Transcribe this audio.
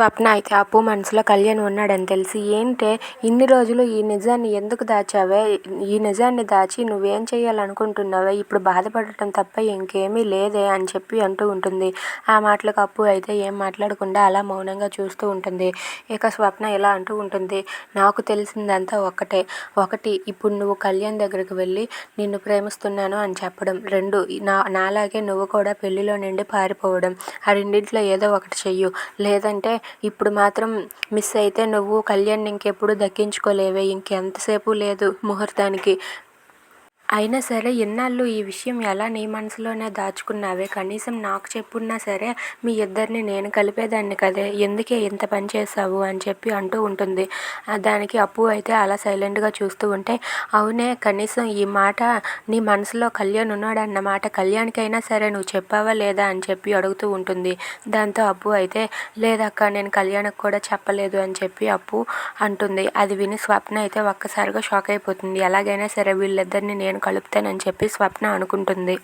స్వప్న అయితే అప్పు మనసులో కళ్యాణ్ ఉన్నాడని తెలిసి ఏంటే ఇన్ని రోజులు ఈ నిజాన్ని ఎందుకు దాచావే? ఈ నిజాన్ని దాచి నువ్వేం చేయాలనుకుంటున్నావే? ఇప్పుడు బాధపడటం తప్ప ఇంకేమీ లేదే అని చెప్పి అంటూ ఉంటుంది. ఆ మాటలకు అప్పు అయితే ఏం మాట్లాడకుండా అలా మౌనంగా చూస్తూ ఉంటుంది. ఇక స్వప్న ఇలా అంటూ ఉంటుంది. నాకు తెలిసిందంతా ఒక్కటే. ఒకటి ఇప్పుడు నువ్వు కళ్యాణ్ దగ్గరికి వెళ్ళి నిన్ను ప్రేమిస్తున్నాను అని చెప్పడం. రెండు నా నాలాగే నువ్వు కూడా పెళ్ళిలో నుండి పారిపోవడం. ఆ రెండింటిలో ఏదో ఒకటి చెయ్యు. లేదంటే ఇప్పుడు మాత్రం మిస్ అయితే నువ్వు కళ్యాణ్ని ఇంకెప్పుడు దక్కించుకోలేవే ఇంకెంతసేపు లేదు ముహూర్తానికి. అయినా సరే ఇన్నాళ్ళు ఈ విషయం ఎలా నీ మనసులోనే దాచుకున్నావే? కనీసం నాకు చెప్పున్నా సరే మీ ఇద్దరిని నేను కలిపేదాన్ని కదే. ఎందుకే ఇంత పని చేసావు అని చెప్పి అంటూ ఉంటుంది. దానికి అప్పు అయితే అలా సైలెంట్గా చూస్తూ ఉంటే అవునే కనీసం ఈ మాట నీ మనసులో కళ్యాణ్ ఉన్నాడన్న మాట కళ్యాణ్కైనా సరే నువ్వు చెప్పావా లేదా అని చెప్పి అడుగుతూ ఉంటుంది. దాంతో అప్పు అయితే లేదక్క నేను కళ్యాణ్కి కూడా చెప్పలేదు అని చెప్పి అప్పు అంటుంది. అది విని స్వప్న అయితే ఒక్కసారిగా షాక్ అయిపోతుంది. ఎలాగైనా సరే వీళ్ళిద్దరిని నేను కలుపుతానని చెప్పి స్వప్న అనుకుంటుంది.